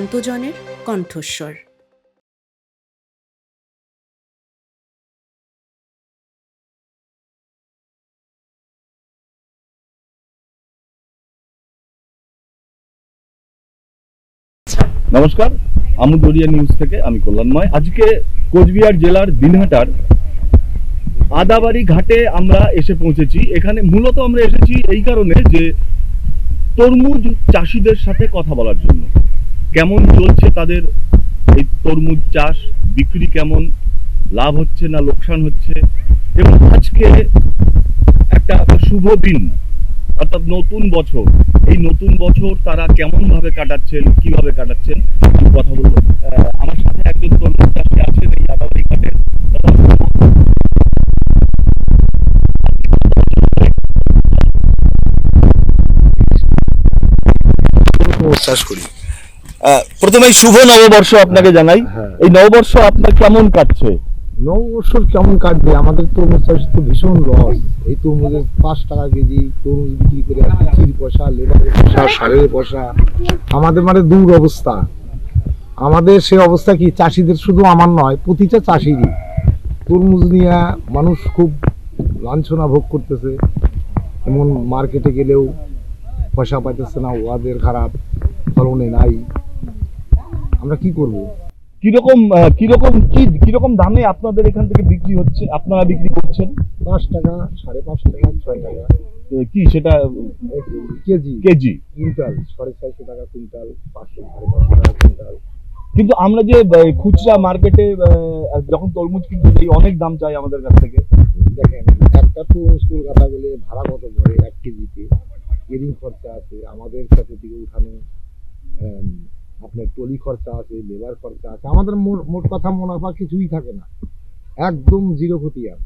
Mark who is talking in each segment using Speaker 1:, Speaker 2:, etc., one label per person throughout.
Speaker 1: প্রান্তজনের কণ্ঠস্বর।
Speaker 2: নমস্কার আমুদরিয়া নিউজ থেকে আমি কল্যাণময়। আজকে কোচবিহার জেলার দিনহাটার আদাবাড়ি ঘাটে আমরা এসে পৌঁছেছি। এখানে মূলত আমরা এসেছি এই কারণে যে তরমুজ চাষিদের সাথে কথা বলার জন্য। কেমন চলছে তাদের এই তরমুজ চাষ? বিক্রি কেমন? লাভ হচ্ছে না লোকসান হচ্ছে? এবং আজকে একটা শুভ দিন অর্থাৎ নতুন বছর। এই নতুন বছর তারা কেমন ভাবে কাটাচ্ছেন কীভাবে কাটাচ্ছেন? কথা বলব। আমার সাথে একজন তরমুজ চাষি আছেন এই আদাবাড়ি ঘাটে। দাদা,
Speaker 3: চাষ করি।
Speaker 2: প্রথমেই শুভ নববর্ষ আপনাকে জানাই।
Speaker 3: হ্যাঁ।
Speaker 2: এই নববর্ষ আপনার কেমন কাটছে?
Speaker 3: নববর্ষর কেমন কাটবে? আমাদের তরমুজ চাষ তো ভীষণ লস এই তরমুজের পাঁচ টাকা কেজি তরমুজ বিক্রি করে পিচির পয়সা লেবারের পয়সা সারের পয়সা আমাদের মানে দূর অবস্থা। আমাদের সে অবস্থা কি? চাষিদের শুধু আমার নয় প্রতিটা চাষিরই। তরমুজ নিয়ে মানুষ খুব লাঞ্ছনা ভোগ করতেছে। এমন মার্কেটে গেলেও পয়সা পাইতেছে না ওয়াদের খারাপ ফলনে নাই। আমরা কি করব?
Speaker 2: কীরকম কীরকম কি কীরকম দামে আপনাদের এখান থেকে বিক্রি হচ্ছে আপনারা বিক্রি করছেন?
Speaker 3: পাঁচ টাকা সাড়ে পাঁচ টাকা ছয় টাকা।
Speaker 2: কি সেটা?
Speaker 3: কেজি।
Speaker 2: কেজি।
Speaker 3: কুইন্টাল সাড়ে ছয়শো টাকা কুইন্টাল পাঁচশো সাড়ে পাঁচশো টাকা কুইন্টাল।
Speaker 2: কিন্তু আমরা যে খুচরা মার্কেটে যখন তরমুজ কিনতে যাই অনেক দাম চাই আমাদের কাছ থেকে।
Speaker 3: দেখেন একটা তো স্কুল কাটা গেলে ভাড়া কত পড়ে এক কেজিতে? কেরিং খরচা আছে আমাদের কাছে থেকে উঠানো আপনার টলি খরচা আছে লেবার খরচা আছে আমাদের মোট- কথা মুনাফা কিছুই থাকে না। একদম জিরো খতিয়ান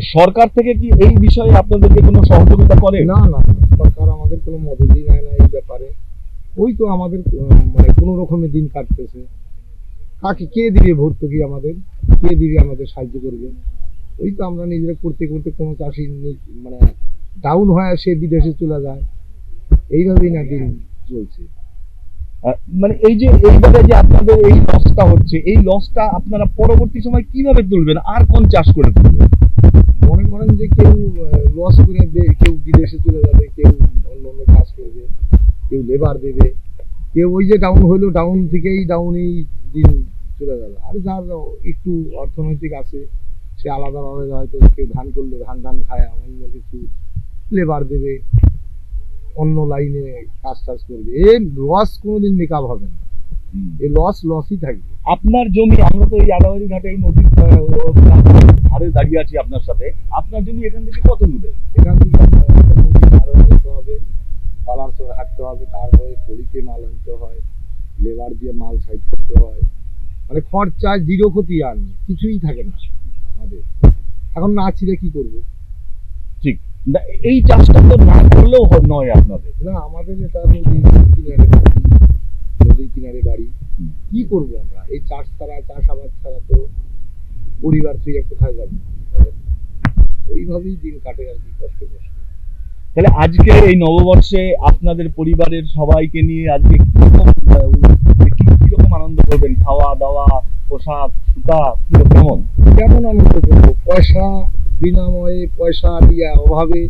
Speaker 2: সরকার থেকে কি এই বিষয়ে আপনাদেরকে কোনো সহযোগিতা করে?
Speaker 3: না না সরকার আমাদের কোনো মদতই নেয় না এই ব্যাপারে। ওই তো আমাদের মানে কোনো রকমের দিন কাটতেছে। কাকে কে দিবে ভর্তুকি আমাদের? কে দিবে আমাদের সাহায্য করবে? ওই তো আমরা নিজেরা করতে করতে কোনো চাষি মানে ডাউন হয়ে সে বিদেশে চলে যায়। এইভাবেই না দিন চলছে।
Speaker 2: মানে এই যে এইবারে যে আপনাদের এই লসটা হচ্ছে, এই লসটা আপনারা পরবর্তী সময় কীভাবে তুলবেন? আর কোন চাষ করে তুলবেন?
Speaker 3: মনে করেন যে কেউ লস করে দে- কেউ বিদেশে চলে যাবে, কেউ অন্য অন্য কাজ করবে, কেউ লেবার দেবে। কেউ ওই যে ডাউন হইল ডাউন থেকেই ডাউনেই দিন চলে যাবে আর যার একটু অর্থনৈতিক আছে, সে আলাদাভাবে হয়তো কেউ ধান করল, ধান ধান খায়, অন্য কিছু লেবার দেবে। অন্য লাইনে কাজ টাজ করবে। এই লস কোনোদিন মেকআপ হবে না। এই লস লসই থাকবে।
Speaker 2: আপনার জমি আমরা তো এই আদাবাড়ি ঘাটে এই নদীর ধারে দাঁড়িয়ে আছি আপনার সাথে। আপনার জমি এখান থেকে কত দূরে?
Speaker 3: এখান থেকে হয়ে যেতে হবে। হাঁটতে হবে তারপরে টলিতে মাল আনতে হয় লেবার দিয়ে মাল সাইড করতে হয়। মানে খরচা জিরো ক্ষতি আর কিছুই থাকে না আমাদের। এখন না ছিলে কি করব?
Speaker 2: ঠিক। এই চাষটা তো না করলেও নয় আপনাদের।
Speaker 3: না আমাদের এটা নদীর কিনারে বাড়ি নদীর কিনারে বাড়ি কি করব আমরা? এই চাষ ছাড়া চাষাবাদ ছাড়া তো পরিবার থেকে কোথায় যাবে ওইভাবেই দিন কাটে আর কি কষ্ট কষ্ট।
Speaker 2: তাহলে আজকে এই নববর্ষে আপনাদের পরিবারের সবাইকে নিয়ে আজকে কীরকম আনন্দ করবেন? খাওয়া দাওয়া পোশাক সুতা কীরকম কেমন
Speaker 3: কেমন আনন্দ করব পয়সা বিনাময়ে পয়সা দিয়ে অভাবে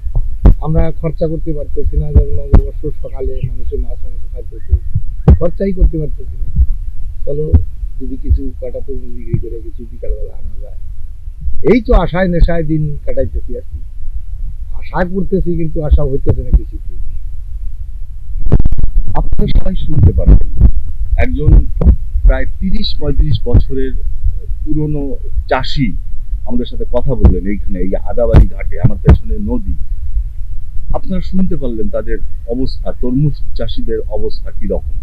Speaker 3: আমরা খরচা করতে পারতেছি না, যেমন নববর্ষ সকালে মানুষের মাছ মাংস খাইতেছে, খরচাই করতে পারতেছি না। চলো, যদি কিছু কাটা তরমুজ বিক্রি করে কিছু বিকালবেলা আনা যায়। এই তো আশায় নেশায় দিন কাটাইতেছি আর কি। আশা করতেছি, কিন্তু আশা হইতেছে না কিছু
Speaker 2: আপনারা সবাই শুনতে পারবেন একজন প্রায় তিরিশ পঁয়ত্রিশ বছরের পুরনো চাষি আমাদের সাথে কথা বললেন এইখানে, এই আদাবাড়ি ঘাটে, আমার পেছনে নদী। আপনারা শুনতে পারলেন তাদের অবস্থা, তরমুজ চাষিদের অবস্থা কি রকম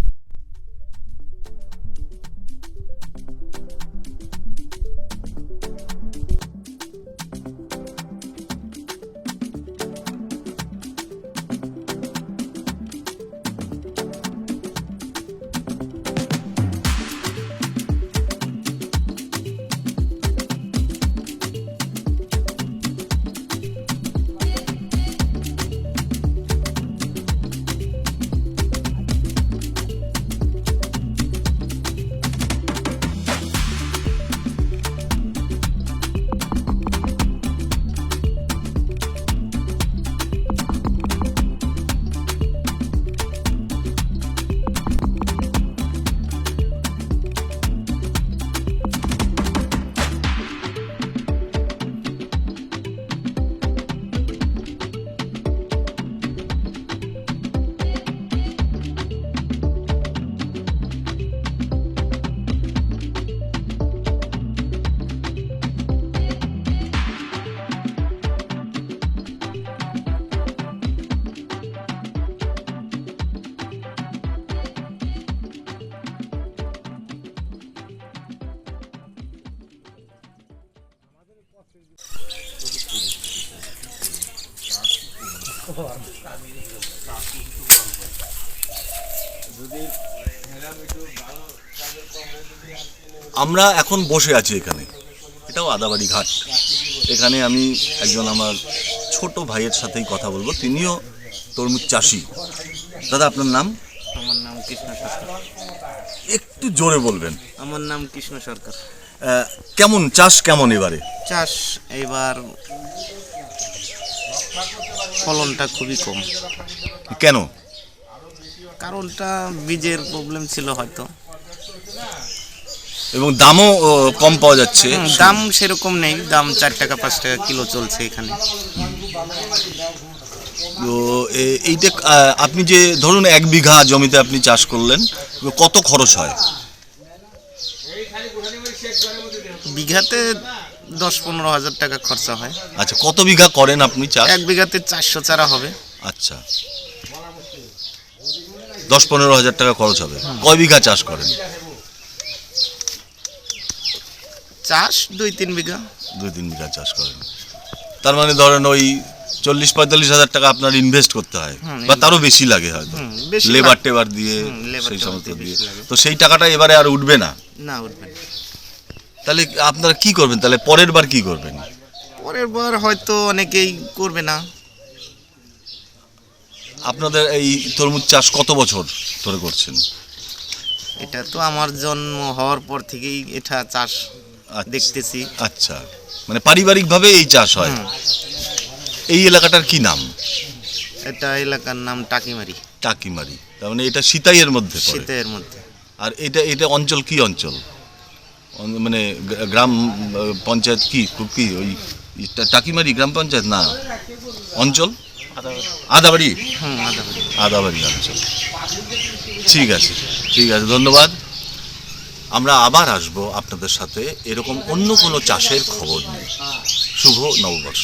Speaker 4: আমরা এখন বসে আছি এখানে। এটাও আদাবাড়ি ঘাট। এখানে আমি একজন আমার ছোট ভাইয়ের সাথেই কথা বলব। তিনিও তরমুজ চাষি। দাদা আপনার নাম?
Speaker 5: আমার নাম কৃষ্ণ সরকার।
Speaker 4: একটু জোরে বলবেন।
Speaker 5: আমার নাম কৃষ্ণ সরকার।
Speaker 4: কেমন চাষ কেমন এবারে?
Speaker 5: চাষ এবার ফলনটা খুবই কম।
Speaker 4: কেন?
Speaker 5: কারণটা বীজের প্রবলেম ছিল হয়তো।
Speaker 4: এবং দামও কম পাওয়া যাচ্ছে।
Speaker 5: দাম সেরকম নেই। দাম চার টাকা পাঁচ টাকা কিলো চলছে এখানে।
Speaker 4: তো এইটা আপনি যে ধরুন এক বিঘা জমিতে আপনি চাষ করলেন কত খরচ হয়?
Speaker 5: বিঘাতে দশ পনেরো হাজার টাকা খরচা হয়।
Speaker 4: আচ্ছা কত বিঘা করেন আপনি চাষ?
Speaker 5: এক বিঘাতে চারশো চারা হবে।
Speaker 4: আচ্ছা। দশ পনেরো হাজার টাকা খরচ হবে। কয় বিঘা চাষ করেন?
Speaker 5: চাষ দুই তিন বিঘা।
Speaker 4: দুই তিন বিঘা চাষ করেন। তার মানে ধরেন ওই চল্লিশ পঁয়তাল্লিশ হাজার টাকা আপনার ইনভেস্ট করতে হয়। বা তারও বেশি লাগে হয়তো। লেবার টেবার দিয়ে সেই সমস্ত
Speaker 5: দিয়ে।
Speaker 4: তো সেই টাকাটা এবারে আর উঠবে না?
Speaker 5: না উঠবে না।
Speaker 4: তাহলে আপনারা কি করবেন? তাহলে পরের বার কি করবেন?
Speaker 5: পরের বার হয়তো অনেকেই করবে না।
Speaker 4: আপনাদের এই তরমুজ চাষ কত বছর ধরে করছেন?
Speaker 5: এটা তো আমার জন্ম হওয়ার পর থেকেই এটা চাষ
Speaker 4: আচ্ছা।
Speaker 5: দেখতেছি।
Speaker 4: আচ্ছা। মানে পারিবারিকভাবে এই চাষ হয়? এই এলাকাটার কি নাম?
Speaker 5: এটা এলাকার নাম টাকিমারি।
Speaker 4: টাকিমারি। তার মানে এটা সিতাইয়ের মধ্যে
Speaker 5: শীতের মধ্যে।
Speaker 4: আর এটা এটা অঞ্চল কি অঞ্চল? মানে গ্রাম পঞ্চায়েত কি? কি? ওই টাকিমারি গ্রাম পঞ্চায়েত না? অঞ্চল? আদাবাড়ি
Speaker 5: আদাবাড়ি?
Speaker 4: আদাবাড়ি অঞ্চল। ঠিক আছে ঠিক আছে, ধন্যবাদ। আমরা আবার আসব আপনাদের সাথে এরকম অন্য কোনো চাষের খবর নিয়ে। শুভ নববর্ষ।